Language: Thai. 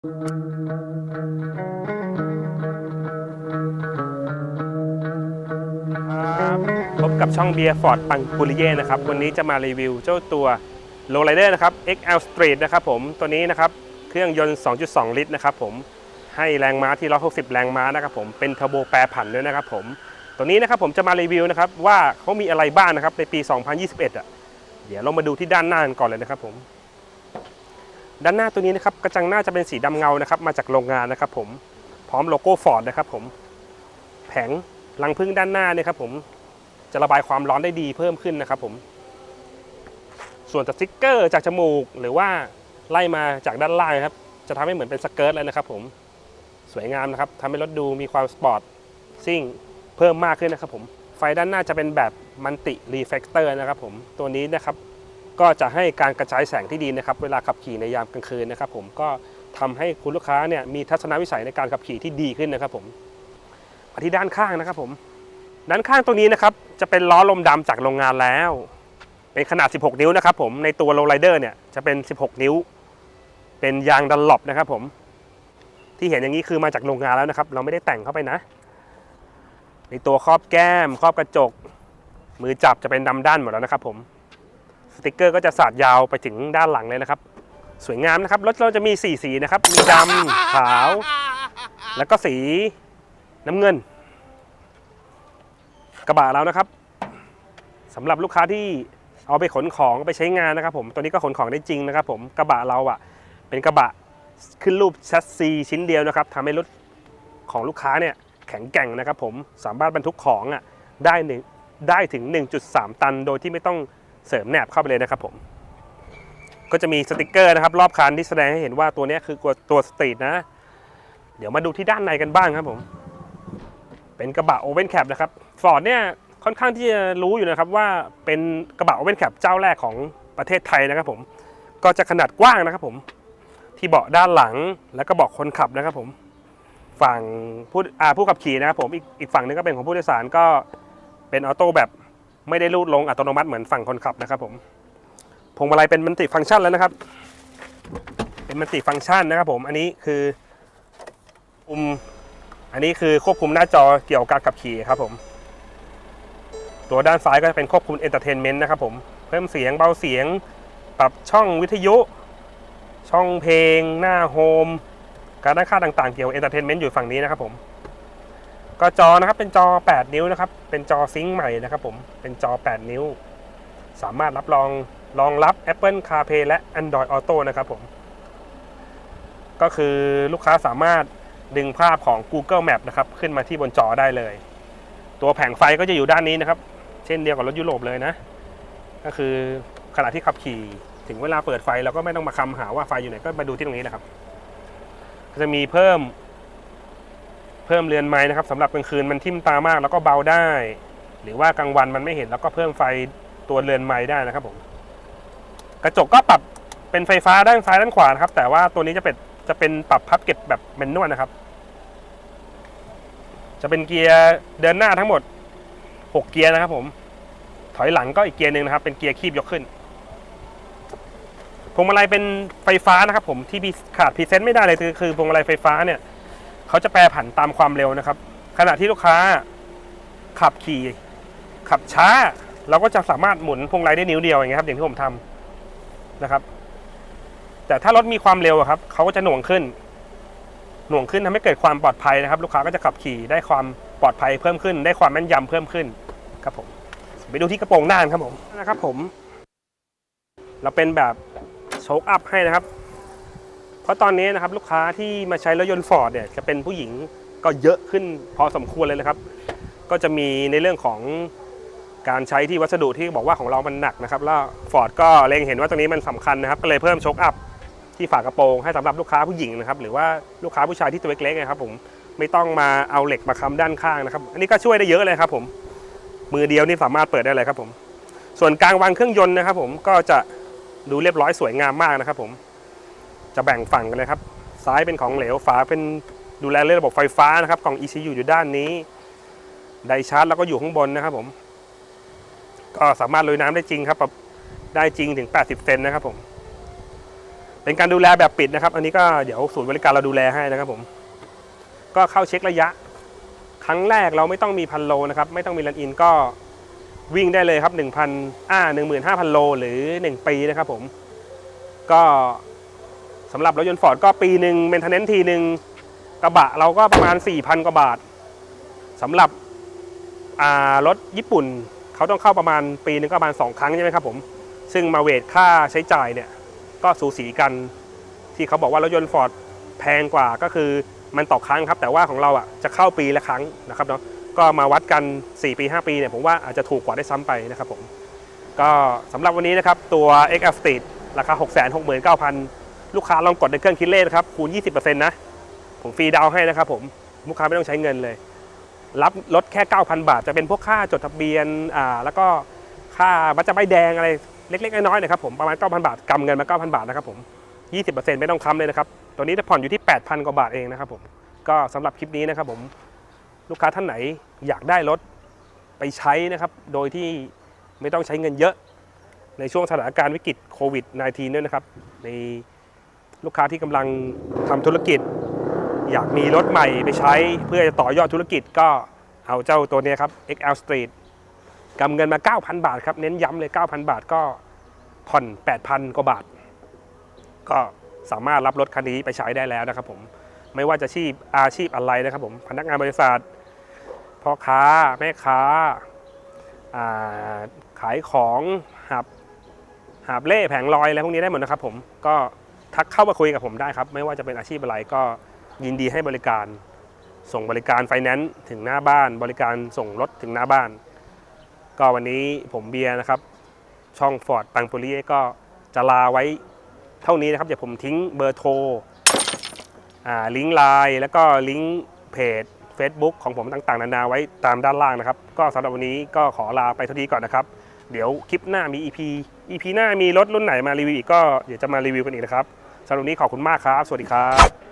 ครับพบกับช่องเบียร์ฟอร์ดปังปุริเย่นะครับ วันนี้จะมารีวิวเจ้าตัว l o w Rider นะครับ XL Street นะครับผม ตัวนี้นะครับ เครื่องยนต์ 2.2 ลิตรนะครับผม ให้แรงม้าที่ 160 แรงม้านะครับผม เป็นเทอร์โบแปรผันด้วยนะครับผม ตัวนี้นะครับผมจะมารีวิวนะครับว่าเขามีอะไรบ้างนะครับในปี 2021 อะ เดี๋ยวเรามาดูที่ด้านหน้ากันก่อนเลยนะครับผม ด้านหน้าตัวนี้นะครับกระจังหน้าจะเป็นสีดำเงานะครับ มาจากโรงงานนะครับผมพร้อมโลโก้ฟอร์ดนะครับผมแผงรังพึ่งด้านหน้าเนี่ยครับผมจะระบายความร้อนได้ดีเพิ่มขึ้นนะครับผม ส่วนสติ๊กเกอร์จากจมูกหรือว่าไล่มาจากด้านล่างครับ จะทำให้เหมือนเป็นสเกิร์ตเลยนะครับผมสวยงามนะครับทำให้รถดูมีความสปอร์ตซิ่งเพิ่มมากขึ้นนะครับผมไฟด้านหน้าจะเป็นแบบมันติรีเฟกเตอร์นะครับผมตัวนี้นะครับ ก็จะให้การกระจายแสงที่ดีนะครับเวลาขับขี่ในยามกลางคืนนะครับ ผมก็ทำให้คุณลูกค้าเนี่ยมีทัศนวิสัยในการขับขี่ที่ดีขึ้นนะครับผมมาที่ด้านข้างนะครับผมด้านข้างตัวนี้นะครับจะเป็นล้อลมดำจากโรงงานแล้ว เป็นขนาด 16 นิ้วนะครับผมในตัวโรลไรเดอร์เนี่ยจะเป็น 16 นิ้ว เป็นยางดันหลบนะครับผมที่เห็นอย่างนี้คือมาจากโรงงานแล้วนะครับ เราไม่ได้แต่งเข้าไปนะ ในตัวครอบแก้ม ครอบกระจก มือจับจะเป็นดำด้านหมดแล้วนะครับผม ติกเกอร์ก็จะสาดยาวไปถึงด้านหลังเลยนะครับ สวยงามนะครับรถเราจะมี 4 สีนะครับ มีดำขาว แล้วก็สีน้ำเงิน กระบะเรานะครับสำหรับลูกค้าที่เอาไปขนของไปใช้งานนะครับ ผมตัวนี้ก็ขนของได้จริงนะครับ ผมกระบะเราอะเป็นกระบะขึ้นรูปแชสซีชิ้นเดียวนะครับทำให้รถของลูกค้าเนี่ยแข็งแกร่งนะครับ ผมสามารถบรรทุกของอะได้หนึ่งได้ถึง 1.3 ตัน โดยที่ไม่ต้อง เสริมแหนบเข้าไปเลยนะครับผม ก็จะมีสติกเกอร์นะครับ รอบคันที่แสดงให้เห็นว่าตัวนี้คือตัวสตรีทนะ เดี๋ยวมาดูที่ด้านในกันบ้างครับผม เป็นกระบะโอเ n นแคปนะครับฟอร์ดเนี่ยค่อนข้างที่จะรู้อยู่นะครับว่าเป็นกระบะโอเ n นแคปเจ้าแรกของประเทศไทยนะครับผม ก็จะขนาดกว้างนะครับผม ที่เบาะด้านหลังแล้วก็เบาะคนขับนะครับผม ฝั่งผู้อาผู้ขับขี่นะครับผมอีกอีกฝั่งหนึงก็เป็นของผู้โดยสารก็เป็นออโต้แบบ ไม่ได้ลูดลงอัตโนมัติเหมือนฝั่งคนขับนะครับผมพวงมาลัยเป็นมันติฟังก์ชันแล้วนะครับ เป็นมันติฟังก์ชันนะครับ ผมอันนี้คือปุ่มอันนี้คือควบคุมหน้าจอเกี่ยวกับขับขี่ครับผม ตัวด้านซ้ายก็จะเป็นควบคุมเอนเตอร์เทนเมนต์นะครับผมเพิ่มเสียงเบาเสียง ปรับช่องวิทยุ ช่องเพลง หน้าโฮม การตั้งค่าต่างๆ เกี่ยวกับเอนเตอร์เทนเมนต์อยู่ฝั่งนี้นะครับผม ก็จอนะครับเป็นจอ 8 นิ้วนะครับ เป็นจอซิงค์ใหม่นะครับผมเป็นจอ 8 นิ้ว สามารถรับรองรองรับ Apple CarPlay และ Android Auto นะครับผม ก็คือลูกค้าสามารถดึงภาพของ Google Map นะครับ ขึ้นมาที่บนจอได้เลย ตัวแผงไฟก็จะอยู่ด้านนี้นะครับ เช่นเดียวกับรถยุโรปเลยนะ ก็คือขณะที่ขับขี่ถึงเวลาเปิดไฟเราก็ไม่ต้องมาคำหาว่าไฟอยู่ไหนก็มาดูที่ตรงนี้นะครับ จะมีเพิ่ม เพิ่มเรือนไม้นะครับสำหรับกลางคืนมันทิ่มตามากแล้วก็เบาได้ หรือว่ากลางวันมันไม่เห็นแล้วก็เพิ่มไฟตัวเรือนไม้ได้นะครับผมกระจกก็ปรับเป็นไฟฟ้าด้านซ้ายด้านขวานะครับ แต่ว่าตัวนี้จะเป็นจะเป็นปรับพับเก็บแบบแมนนวลนะครับ จะเป็นเกียร์เดินหน้าทั้งหมด 6 เกียร์นะครับผม ถอยหลังก็อีกเกียร์หนึ่งนะครับ เป็นเกียร์คีบยกขึ้นพวงมาลัยเป็นไฟฟ้านะครับผมที่ขาดพรีเซนต์ไม่ได้เลยคือคือพวงมาลัยไฟฟ้าเนี่ย เขาจะแปรผันตามความเร็วนะครับ ขณะที่ลูกค้าขับขี่ ขับช้า เราก็จะสามารถหมุนพวงมาลัยได้นิ้วเดียวอย่างเงี้ยครับอย่างที่ผมทำนะครับ แต่ถ้ารถมีความเร็วครับเขาก็จะหน่วงขึ้น หน่วงขึ้นทำให้เกิดความปลอดภัยนะครับ ลูกค้าก็จะขับขี่ได้ความปลอดภัยเพิ่มขึ้น ได้ความแม่นยำเพิ่มขึ้นครับผมไปดูที่กระโปรงหน้านครับผมนะครับผม เราเป็นแบบโชคอัพให้นะครับ ราะตอนนี้นะครับลูกค้าที่มาใช้รถยนต์ฟอร์ดเนี่ยจะเป็นผู้หญิงก็เยอะขึ้นพอสมควรเลยนะครับ ก็จะมีในเรื่องของการใช้ที่วัสดุที่บอกว่าของเรามันหนักนะครับ แล้วฟอร์ดก็เล็งเห็นว่าตรงนี้มันสำคัญนะครับ ก็เลยเพิ่มโชคอัพที่ฝากระโปรงให้สำหรับลูกค้าผู้หญิงนะครับ หรือว่าลูกค้าผู้ชายที่ตัวเล็กๆนะครับผมไม่ต้องมาเอาเหล็กมาค้ำด้านข้างนะครับ อันนี้ก็ช่วยได้เยอะเลยครับผมมือเดียวนี่สามารถเปิดได้เลยครับผม ส่วนกลางวางเครื่องยนต์นะครับ ผมก็จะดูเรียบร้อยสวยงามมากนะครับผม จะแบ่งฝั่งกันเลยครับ ซ้ายเป็นของเหลว ฝาเป็นดูแลเรื่องระบบไฟฟ้านะครับ กล่อง ECU อยู่ด้านนี้ ไดชาร์จแล้วก็อยู่ข้างบนนะครับผม ก็สามารถลุยน้ำได้จริงครับ ได้จริงถึง 80 เซนนะครับผม เป็นการดูแลแบบปิดนะครับ อันนี้ก็เดี๋ยวศูนย์บริการเราดูแลให้นะครับผม ก็เข้าเช็คระยะ ครั้งแรกเราไม่ต้องมีพันโลนะครับ ไม่ต้องมีรันอินก็วิ่งได้เลยครับ1,000อ่า15,000 โลหรือ 1 ปีนะครับผม ก็ สำหรับรถยนต์ฟอร์ดก็ปีหนึ่งเมนเทนเนนทีหนึ่งกระบะเราก็ประมาณ 4,000 กว่าบาทสำหรับรถญี่ปุ่นเขาต้องเข้าประมาณปีหนึงก็ประมาณ 2 ครั้งใช่ไหมครับผม ซึ่งมาเวทค่าใช้จ่ายเนี่ยก็สูสีกันที่เขาบอกว่ารถยนต์ฟอร์ดแพงกว่าก็คือมันต่อครั้งครับ แต่ว่าของเราอะจะเข้าปีละครั้งนะครับเนาะก็มาวัดกัน 4 ปี 5 ปีเนี่ยผมว่าอาจจะถูกกว่าได้ซ้ำไปนะครับผม ก็สำหรับวันนี้นะครับตัว XL Street ราคา 669,000 ลูกค้าลองกดในเครื่องคิดเลขครับคูณ 20%นะ ผมฟรีดาวให้นะครับผมลูกค้าไม่ต้องใช้เงินเลย รับลดแค่ 9,000 บาท จะเป็นพวกค่าจดทะเบียนอ่าแล้วก็ค่าบัตรจะใบแดงอะไรเล็กๆน้อยๆนะครับผมประมาณ 9,000 บาทกำเงินมา 9,000 บาทนะครับผม 20%ไม่ต้องค้ำเลยนะครับตัวนี้จะผ่อนอยู่ที่ 8,000 กว่าบาทเองนะครับผมก็สำหรับคลิปนี้นะครับผมลูกค้าท่านไหนอยากได้รถไปใช้นะครับโดยที่ไม่ต้องใช้เงินเยอะในช่วงสถานการณ์วิกฤตโควิด -19 ด้วยนะครับใน ลูกค้าที่กำลังทำธุรกิจ อยากมีรถใหม่ไปใช้เพื่อจะต่อยอดธุรกิจก็เอาเจ้าตัวนี้ครับ XL Street กำเงินมา 9,000 บาทครับ เน้นย้ำเลย 9,000 บาทก็ผ่อน 8,000 กว่าบาท ก็สามารถรับรถคันนี้ไปใช้ได้แล้วนะครับผมไม่ว่าจะชีพอาชีพอะไรนะครับผมพนักงานบริษัทพ่อค้าแม่ค้าาขายของหาบหาบเล่แผงลอยอะไรพวกนี้ได้หมดนะครับผมก็ ทักเข้ามาคุยกับผมได้ครับ ไม่ว่าจะเป็นอาชีพอะไรก็ยินดีให้บริการ ส่งบริการไฟแนนซ์ถึงหน้าบ้าน บริการส่งรถถึงหน้าบ้าน ก็วันนี้ผมเบียร์นะครับ ช่องฟอร์ดปังปุรีก็จะลาไว้เท่านี้นะครับเดี๋ยวผมทิ้งเบอร์โทรอ่าลิงก์ไลน์แล้วก็ลิงก์เพจ Facebook ของผมต่างๆ นานาไว้ตามด้านล่างนะครับ ก็สำหรับวันนี้ก็ขอลาไปเท่านี้ก่อนนะครับ เดี๋ยวคลิปหน้ามี EP EP หน้ามีรถรุ่นไหนมารีวิวอีกก็เดี๋ยวจะมารีวิวกันอีกนะครับ สำหรับวันนี้ขอบคุณมากครับ สวัสดีครับ